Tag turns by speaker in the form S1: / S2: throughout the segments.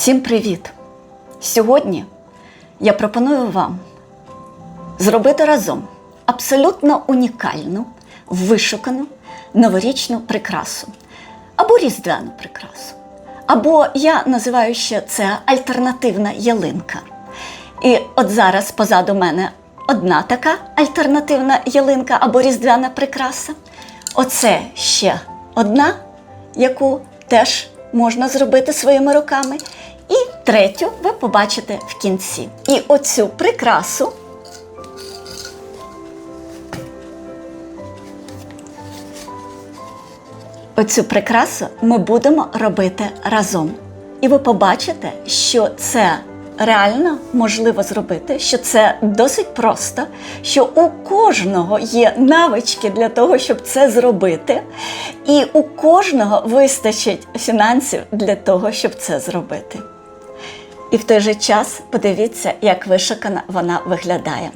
S1: Всім привіт! Сьогодні я пропоную вам зробити разом абсолютно унікальну, вишукану новорічну прикрасу або різдвяну прикрасу. Або я називаю ще це альтернативна ялинка. І от зараз позаду мене одна така альтернативна ялинка або різдвяна прикраса. Оце ще одна, яку теж можна зробити своїми руками. І третю ви побачите в кінці. І оцю прикрасу Оцю прикрасу ми будемо робити разом. І ви побачите, що це реально можливо зробити, що це досить просто, що у кожного є навички для того, щоб це зробити, і у кожного вистачить фінансів для того, щоб це зробити. І в той же час подивіться, як вишукана вона виглядає.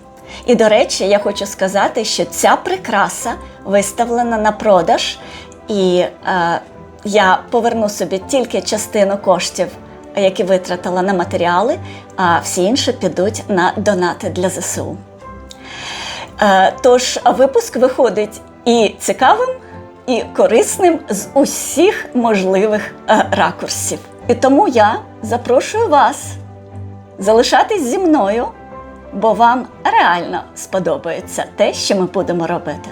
S1: І до речі, я хочу сказати, що ця прикраса виставлена на продаж, і е, я поверну собі тільки частину коштів, які витратила на матеріали, а всі інші підуть на донати для ЗСУ. Е, тож випуск виходить і цікавим, і корисним з усіх можливих е, ракурсів. І тому я запрошую вас залишатись зі мною, бо вам реально сподобається те, що ми будемо робити.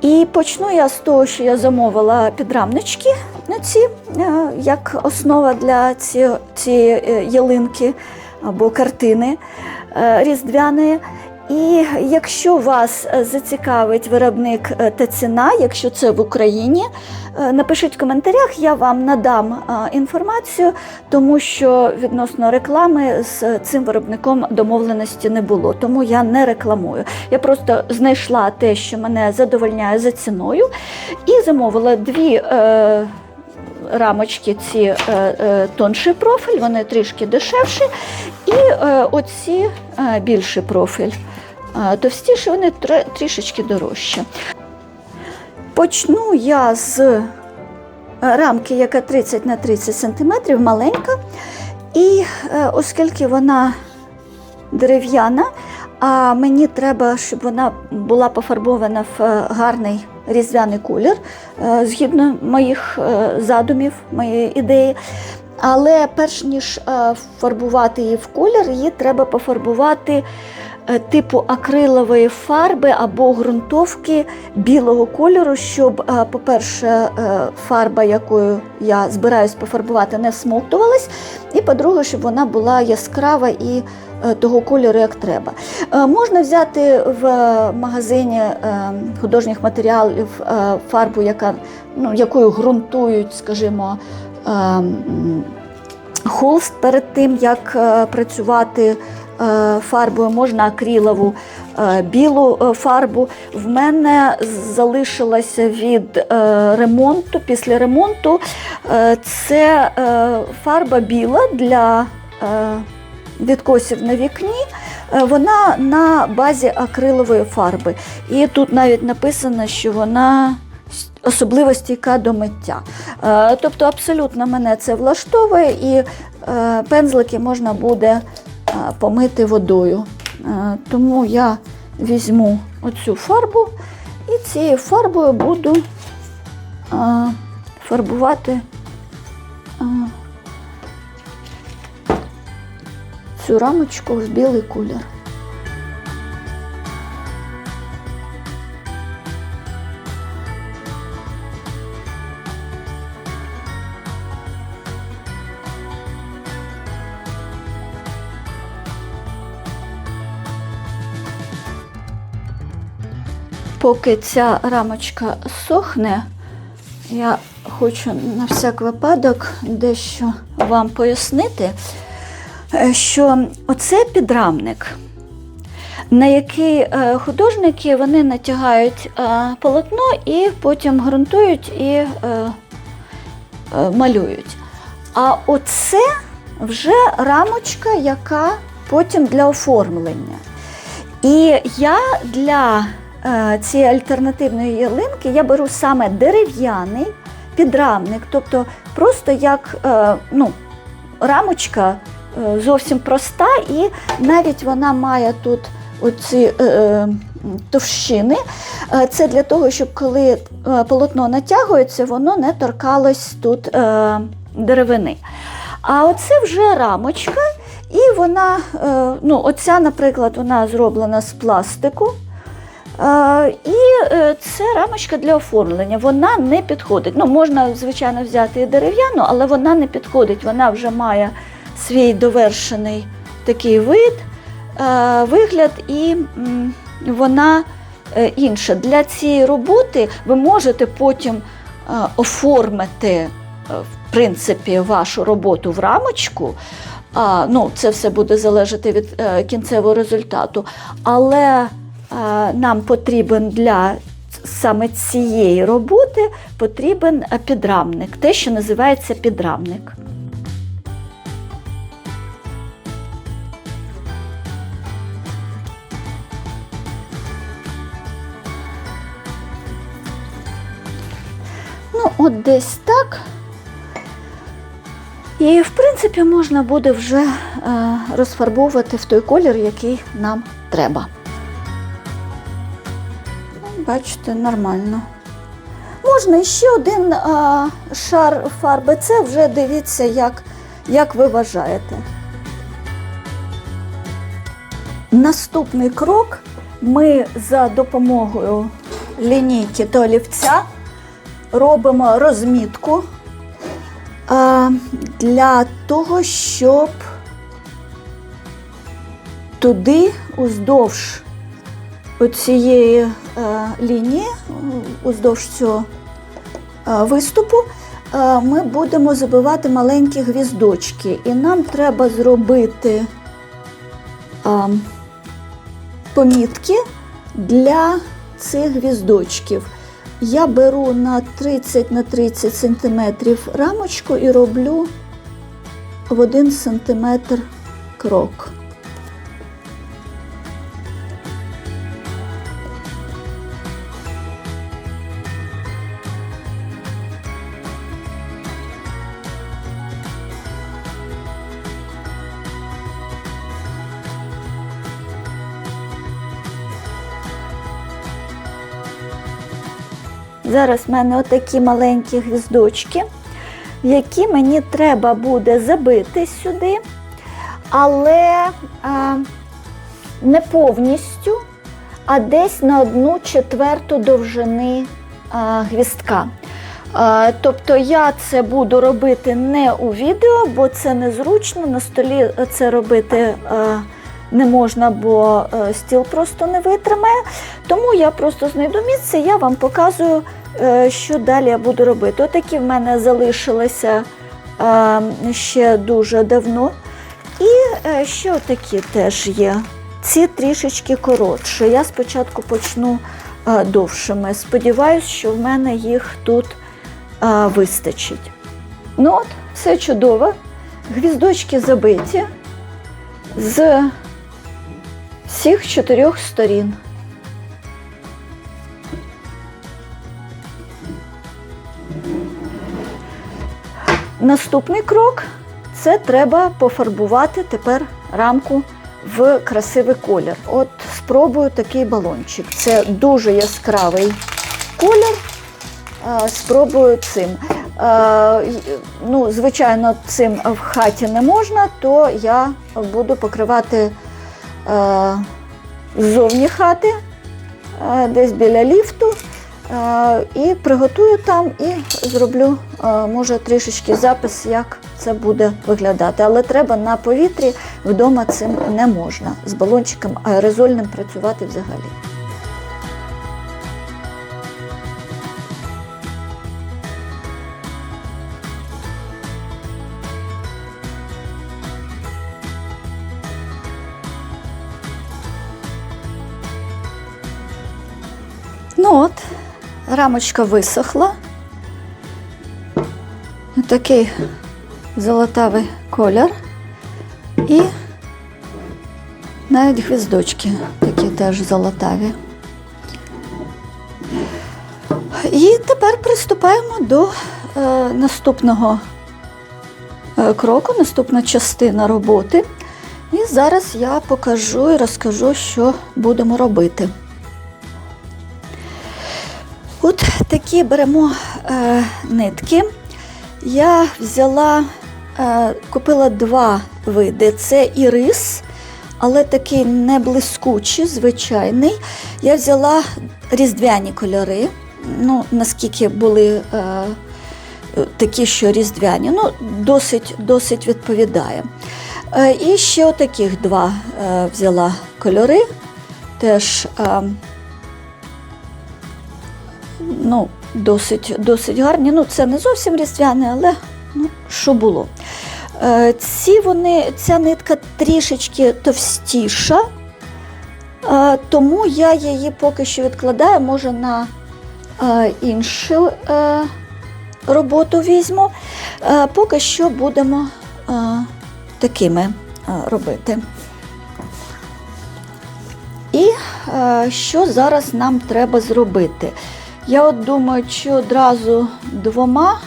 S2: І почну я з того, що я замовила підрамнички на ці, е, як основа для цієї е, ялинки або картини е, різдвяної. І якщо вас е, зацікавить виробник е, та ціна, якщо це в Україні, е, напишіть в коментарях, я вам надам інформацію, тому що відносно реклами з цим виробником домовленості не було, тому я не рекламую. Я просто знайшла те, що мене задовольняє за ціною, і замовила дві. Рамочки ці е, е, тонший профіль, вони трішки дешевші, і е, оці е, більший профіль. Товстіші, вони трішечки дорожчі. Почну я з рамки, яка 30 на 30 см, маленька. І е, оскільки вона дерев'яна, а мені треба, щоб вона була пофарбована в е, гарний різдвяний колір, е, згідно моїх задумів, моєї ідеї. Але перш ніж фарбувати її в колір, її треба пофарбувати типу акрилової фарби або ґрунтовки білого кольору, щоб, е, по-перше, е, фарба, якою я збираюсь пофарбувати, не всмоктувалась, і по-друге, щоб вона була яскрава і е, того кольору, як треба. Е, Можна взяти в магазині е, художніх матеріалів е, фарбу, яка, ну, якою ґрунтують, скажімо, е, холст перед тим, як е, працювати е, фарбою, можна акрилову е, білу е, фарбу. В мене залишилося від е, ремонту, після ремонту е, це е, фарба біла для е, відкосів на вікні. Е, Вона на базі акрилової фарби. І тут навіть написано, що вона особливо стійка до миття. Е, Тобто абсолютно мене це влаштовує, і е, пензлики можна буде е, помити водою. Е, Тому я візьму оцю фарбу і цією фарбою буду е, фарбувати е, цю рамочку в білий колір. Поки ця рамочка сохне, я хочу на всяк випадок дещо вам пояснити, е, що оце підрамник, на який е, художники вони натягають е, полотно і потім ґрунтують і малюють. А оце вже рамочка, яка потім для оформлення. І я для цієї альтернативної ялинки я беру саме дерев'яний підрамник, тобто просто як е, ну, рамочка е, зовсім проста, і навіть вона має тут оці е, е, товщини. Е, Це для того, щоб коли е, полотно натягується, воно не торкалось тут е, деревини. А оце вже рамочка, і вона, е, ну, оця, наприклад, вона зроблена з пластику. Е, І е, це рамочка для оформлення. Вона не підходить. Ну, можна, звичайно, взяти і дерев'яну, але вона не підходить. Вона вже має свій довершений такий вид, е, вигляд, і вона інша. Для цієї роботи ви можете потім оформити, в принципі, вашу роботу в рамочку. А, ну, це все буде залежати від кінцевого результату. Але нам потрібен для саме цієї роботи потрібен е, підрамник, те, що називається підрамник. Ну, от десь так. І, в принципі, можна буде вже е, розфарбовувати в той колір, який нам треба. Бачите, нормально. Можна ще один е, шар фарби. Це вже дивіться, як, як ви вважаєте. Наступний крок ми за допомогою лінійки та олівця робимо розмітку а, для того, щоб туди уздовж цієї е, лінії, уздовж цього е, виступу, е, ми будемо забивати маленькі гвіздочки. І нам треба зробити а, помітки для цих гвіздочків. Я беру на 30 на 30 см рамочку і роблю в 1 см крок. Зараз в мене отакі маленькі гвіздочки, які мені треба буде забити сюди, але а, не повністю, а десь на одну четверту довжини а, гвіздка. А, тобто я це буду робити не у відео, бо це незручно. На столі це робити а, не можна, бо е, стіл просто не витримає. Тому я просто знайду місце, я вам показую, що далі я буду робити. Отакі в мене залишилися е, ще дуже давно. І е, ще отакі теж є. Ці трішечки коротше. Я спочатку почну е, довшими. Сподіваюсь, що в мене їх тут е, вистачить. Ну от, все чудово. Гвіздочки забиті з всіх чотирьох сторін. Наступний крок це треба пофарбувати тепер рамку в красивий колір. От спробую такий балончик. Це дуже яскравий колір. Спробую цим. Ну, звичайно, цим в хаті не можна, то я буду покривати ззовні хати, десь біля ліфту. Е, І приготую там і зроблю, е, може, трішечки запис, як це буде виглядати. Але треба на повітрі, вдома цим не можна. З балончиком аерозольним працювати взагалі. Ну от, рамочка висохла. Такий золотавий колір. І навіть гвіздочки такі теж золотаві. І тепер приступаємо до е, наступного е, кроку, наступна частина роботи. І зараз я покажу і розкажу, що будемо робити. Такі беремо е, нитки. Я взяла, е, купила два види: це ірис, але такий не блискучий, звичайний. Я взяла різдвяні кольори. Ну, наскільки були е, такі, що різдвяні, ну, досить, досить відповідає. Е, і ще отаких два е, взяла кольори. Теж е, ну, досить, досить гарні. Ну, це не зовсім різдвяне, але ну, що було. Е, ці вони, ця нитка трішечки товстіша, е, тому я її поки що відкладаю, може на е, іншу роботу візьму. Поки що будемо такими робити. І що зараз нам треба зробити? Я от думаю, чи одразу двома.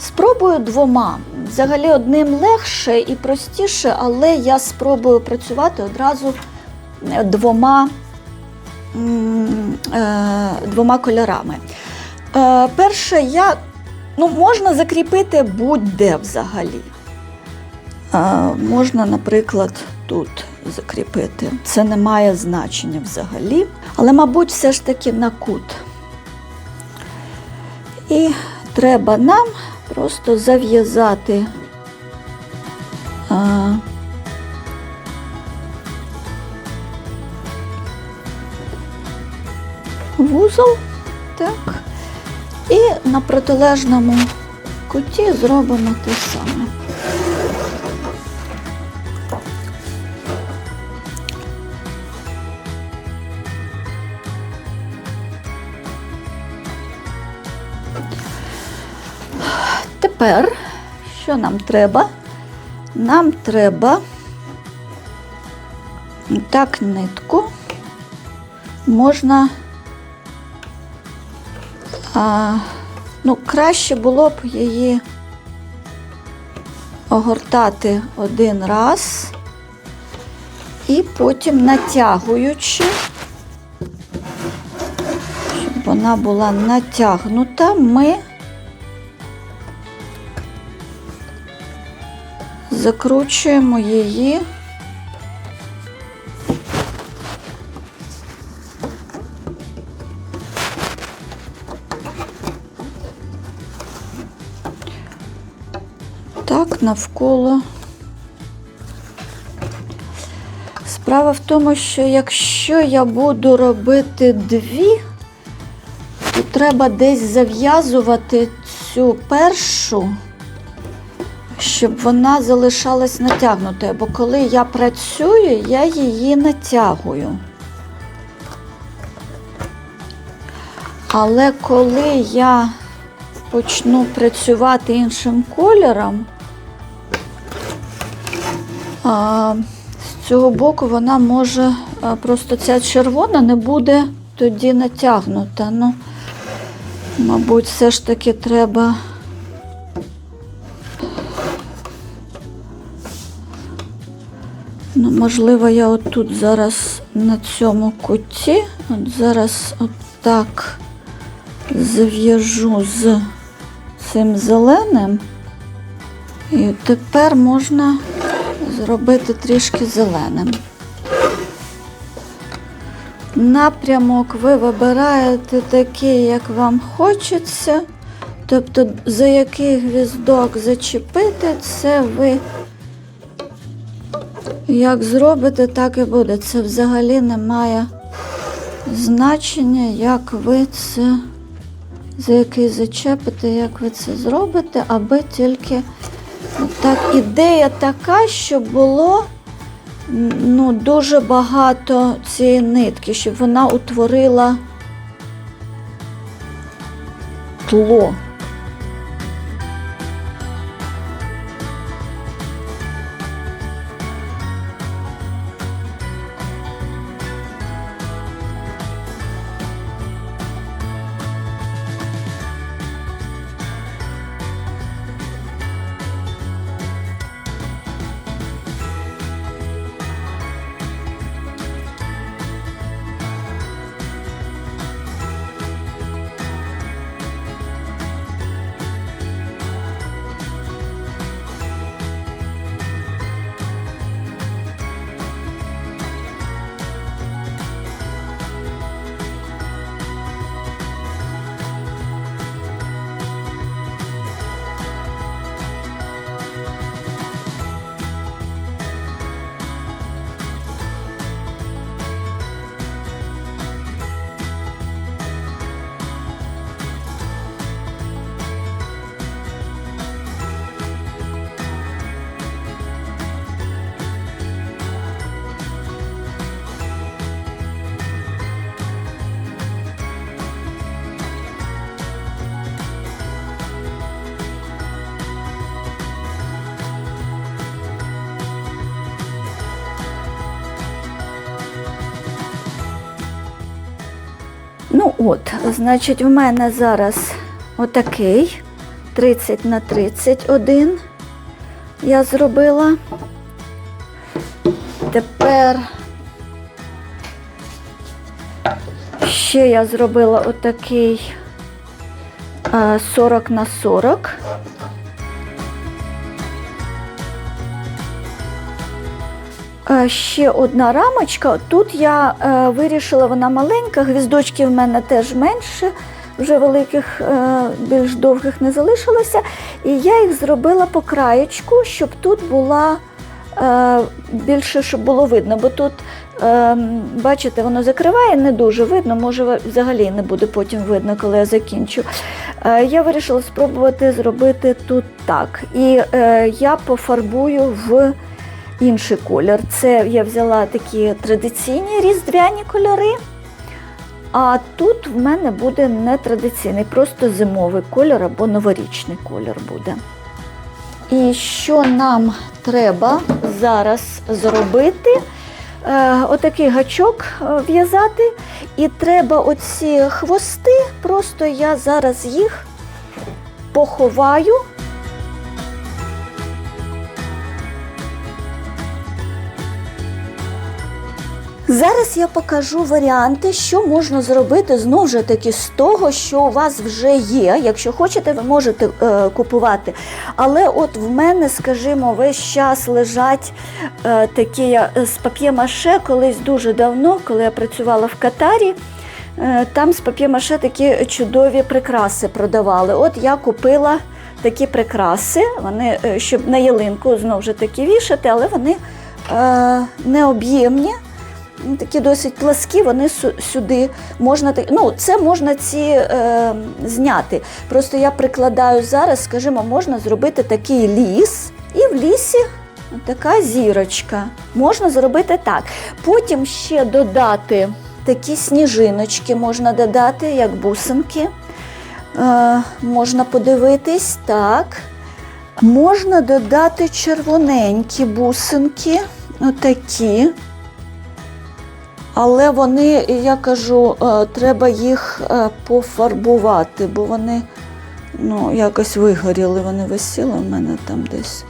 S2: Спробую двома. Взагалі одним легше і простіше, але я спробую працювати одразу е, двома, е, двома кольорами. Е, перше, я, ну, можна закріпити будь-де взагалі. Можна, наприклад, тут закріпити. Це не має значення взагалі. Але, мабуть, все ж таки на кут. І треба нам просто зав'язати вузол. Так. І на протилежному куті зробимо те саме. Тепер, що нам треба? Нам треба так нитку можна, а, ну, краще було б її огортати один раз і потім натягуючи, щоб вона була натягнута, ми закручуємо її. Так, навколо. Справа в тому, що якщо я буду робити дві, то треба десь зав'язувати цю першу щоб вона залишалась натягнутою, бо коли я працюю, я її натягую. Але коли я почну працювати іншим кольором, з цього боку вона може, просто ця червона не буде тоді натягнута. Ну, мабуть, все ж таки треба. Можливо, я отут зараз на цьому куті, от зараз отак зв'яжу з цим зеленим. І тепер можна зробити трішки зеленим. Напрямок ви вибираєте такий, як вам хочеться. Тобто, за який гвіздок зачепити, це ви як зробите, так і буде. Це взагалі не має значення, як ви це, за який зачепите, як ви це зробите, аби тільки так. Ідея така, щоб було ну, дуже багато цієї нитки, щоб вона утворила тло. Значить, в мене зараз отакий 30 на 31 я зробила. Тепер ще я зробила отакий е, 40 на 40. Ще одна рамочка. Тут я е, вирішила, вона маленька, гвіздочків в мене теж менше, вже великих, е, більш довгих не залишилося. І я їх зробила по краєчку, щоб тут була е, більше, щоб було видно. Бо тут, е, бачите, воно закриває, не дуже видно, може взагалі не буде потім видно, коли я закінчу. Е, я вирішила спробувати зробити тут так. І е, я пофарбую в інший колір. Це я взяла такі традиційні різдвяні кольори. А тут в мене буде не традиційний, просто зимовий кольор або новорічний кольор буде. І що нам треба зараз зробити? Е, отакий гачок е, в'язати, і треба оці хвости, просто я зараз їх поховаю. Зараз я покажу варіанти, що можна зробити знову ж таки з того, що у вас вже є. Якщо хочете, ви можете е, купувати. Але от в мене, скажімо, весь час лежать е, такі я з пап'є-маше колись дуже давно, коли я працювала в Катарі. е, Там з пап'є-маше такі чудові прикраси продавали. От я купила такі прикраси, вони е, щоб на ялинку знову ж таки вішати, але вони е, необ'ємні. Ну, Такі досить пласкі, вони сюди можна ну, це можна ці е, зняти. Просто я прикладаю зараз, скажімо, можна зробити такий ліс, і в лісі така зірочка. Можна зробити так. Потім ще додати такі сніжиночки, можна додати, як бусинки. Е, можна подивитись, так. Можна додати червоненькі бусинки, отакі. Але вони, я кажу, е, треба їх е, пофарбувати, бо вони ну, якось вигоріли, вони висіли в мене там десь.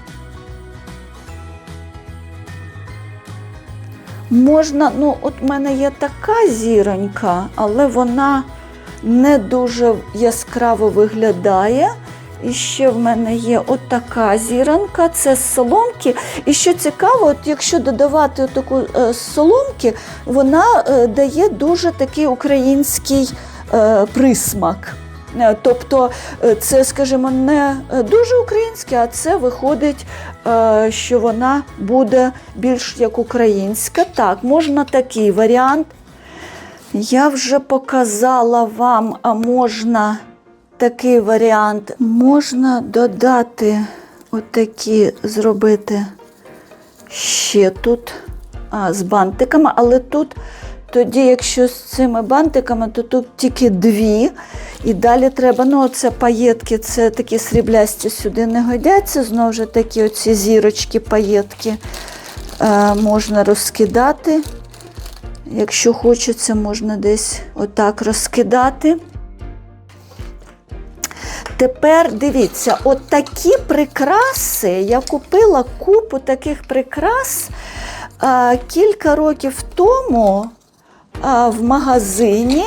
S2: Можна, ну, от в мене є така зіронька, але вона не дуже яскраво виглядає. І ще в мене є отака зіронька, це з соломки. І що цікаво, от якщо додавати таку е, з соломки, вона е, дає дуже такий український е, присмак. Тобто це, скажімо, не дуже українське, а це виходить, що вона буде більш як українська. Так, можна такий варіант. Я вже показала вам, а можна такий варіант. Можна додати отакі, зробити ще тут а, з бантиками, але тут тоді, якщо з цими бантиками, то тут тільки дві. І далі треба, ну, оце паєтки, це такі сріблясті сюди не годяться. Знову ж такі оці зірочки, паєтки е, можна розкидати. Якщо хочеться, можна десь отак розкидати. Тепер дивіться, от такі прикраси, я купила купу таких прикрас а, кілька років тому а, в магазині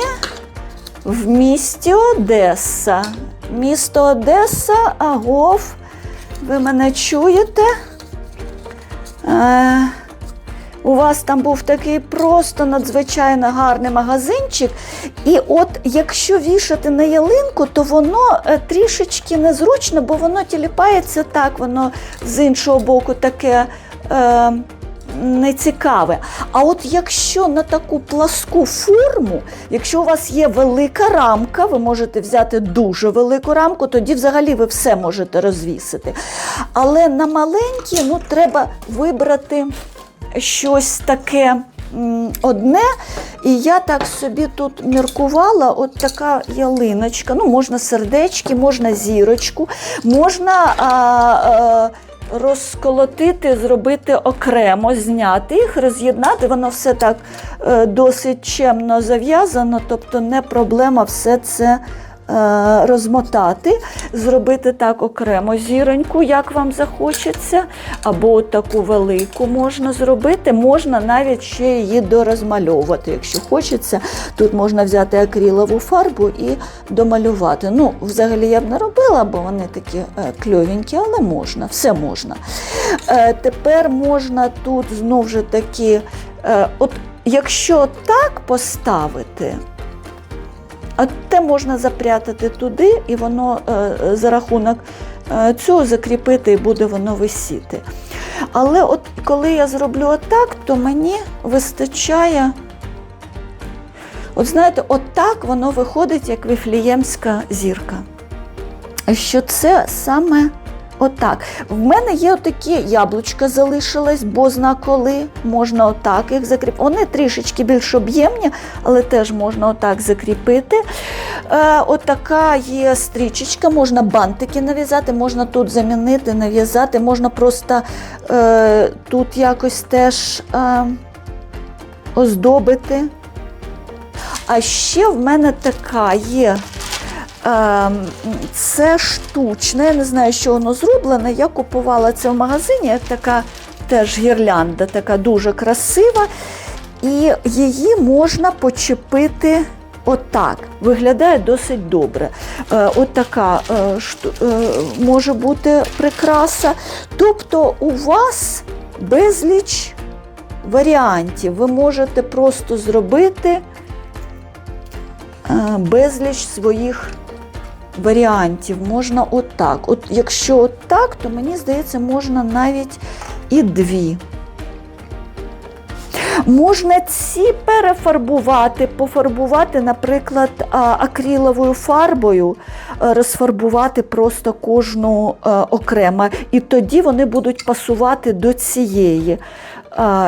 S2: в місті Одеса. Місто Одеса, Агов. Ви мене чуєте? Е, у вас там був такий просто надзвичайно гарний магазинчик. І от якщо вішати на ялинку, то воно е, трішечки незручно, бо воно тіліпається так, воно з іншого боку таке. Е, Нецікаве. А от якщо на таку пласку форму, якщо у вас є велика рамка, ви можете взяти дуже велику рамку, тоді взагалі ви все можете розвісити. Але на маленькі ну, треба вибрати щось таке одне. І я так собі тут міркувала, от така ялиночка. Ну, можна сердечки, можна зірочку, можна а, а, розколотити, зробити окремо, зняти їх, роз'єднати. Воно все так е, досить чемно зав'язано, тобто не проблема все це. Е, Розмотати, зробити так окремо зіроньку, як вам захочеться, або таку велику можна зробити. Можна навіть ще її дорозмальовувати, якщо хочеться. Тут можна взяти акрилову фарбу і домалювати. Ну, взагалі я б не робила, бо вони такі е, кльовенькі, але можна, все можна. Е, Тепер можна тут знову ж таки, от якщо так поставити. А те можна запрятати туди, і воно е, за рахунок е, цього закріпити і буде воно висіти. Але от коли я зроблю отак, то мені вистачає. От знаєте, отак воно виходить, як віфліємська зірка. Що це саме отак. В мене є отакі яблучка залишились, бо зна коли можна отак їх закріпити. Вони трішечки більш об'ємні, але теж можна отак закріпити. Е, отака є стрічечка, можна бантики нав'язати, можна тут замінити, нав'язати, можна просто е, тут якось теж е, оздобити. А ще в мене така є. Ем, Це штучне, я не знаю, що воно зроблене. Я купувала це в магазині, як така теж гірлянда, така дуже красива. І її можна почепити отак. Виглядає досить добре. Е, От така е, е, може бути прикраса. Тобто у вас безліч варіантів. Ви можете просто зробити безліч своїх варіантів. Можна отак. От якщо отак, то мені здається, можна навіть і дві. Можна ці перефарбувати, пофарбувати, наприклад, акриловою фарбою, е, розфарбувати просто кожну е, окремо, і тоді вони будуть пасувати до цієї.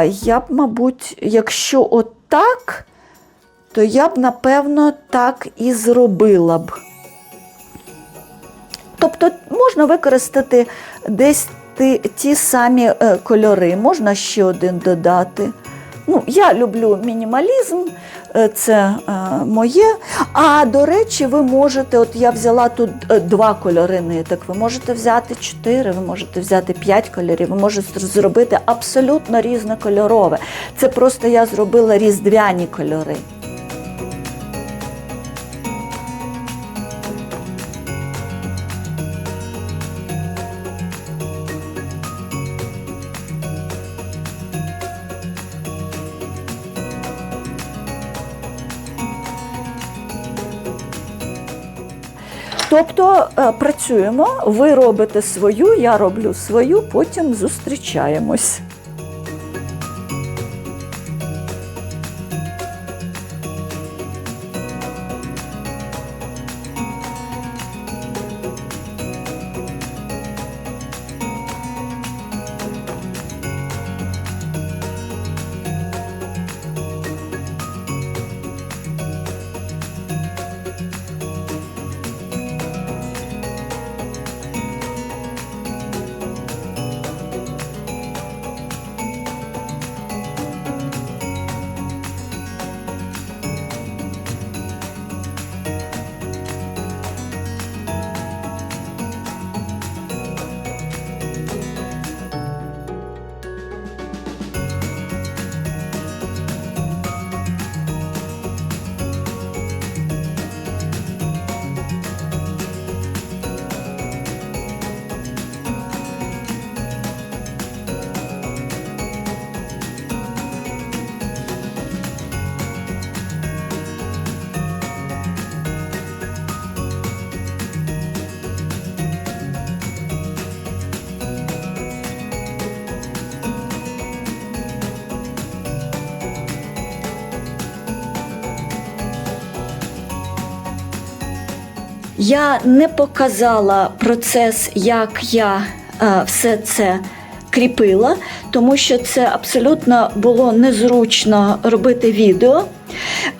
S2: Я б, мабуть, якщо отак, то я б, напевно, так і зробила б. Тобто можна використати десь ті, самі е, кольори, можна ще один додати. Ну, я люблю мінімалізм, е, це е, моє. А до речі, ви можете, от я взяла тут два кольори ниток, ви можете взяти чотири, ви можете взяти п'ять кольорів, ви можете зробити абсолютно різнокольорове. Це просто я зробила різдвяні кольори. Тобто е, працюємо, ви робите свою, я роблю свою, потім зустрічаємось. Я не показала процес, як я е, все це
S1: кріпила, тому що це абсолютно було незручно робити відео.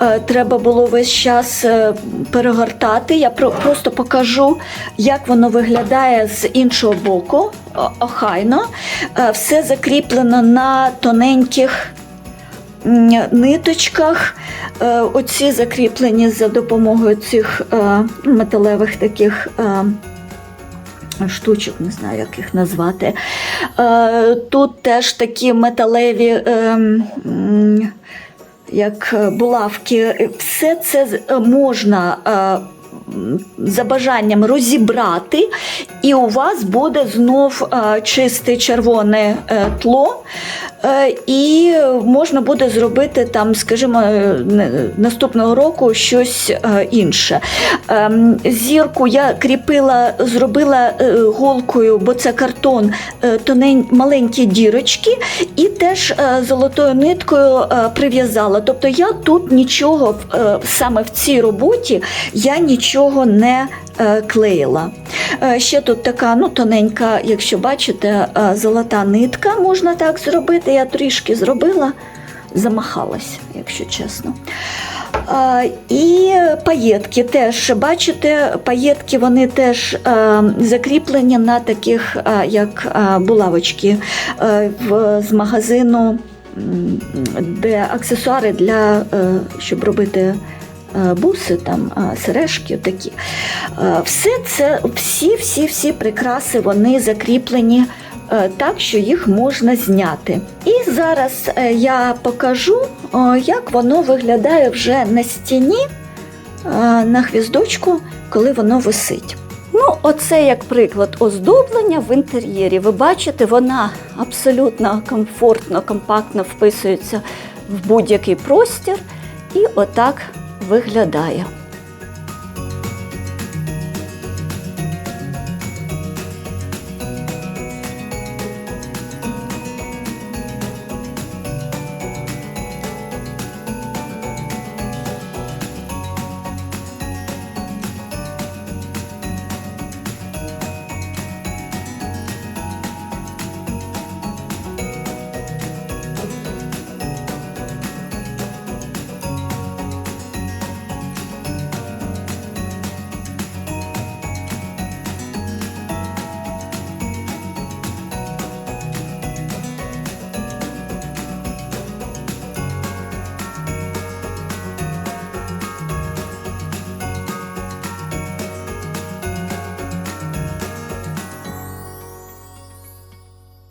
S1: Е, Треба було весь час е, перегортати. Я про- просто покажу, як воно виглядає з іншого боку, охайно. Все закріплено на тоненьких ниточках. Е, Оці закріплені за допомогою цих е, металевих таких. е, Штучок, не знаю, як їх назвати. Тут теж такі металеві, як булавки. Все це можна за бажанням розібрати, і у вас буде знов чисте червоне тло. Е, І можна буде зробити там, скажімо, е, наступного року щось е, інше. Ем, Зірку я кріпила, зробила голкою, бо це картон, тонень, маленькі дірочки, і теж е, золотою ниткою е, прив'язала. Тобто я тут нічого е, саме в цій роботі я нічого не клеїла. Ще тут така ну, тоненька, якщо бачите, золота нитка, можна так зробити. Я трішки зробила, замахалась, якщо чесно. І паєтки теж, бачите, паєтки вони теж закріплені на таких, як булавочки з магазину, де аксесуари для, е, щоб робити е, буси, там, сережки такі. Все це, всі, всі, всі прикраси вони закріплені так, що їх можна зняти. І зараз е, я покажу, як воно виглядає вже на стіні, е, на хвіздочку, коли воно висить. Ну, оце як приклад оздоблення в інтер'єрі. Ви бачите, вона абсолютно комфортно, компактно вписується в будь-який простір і отак виглядає.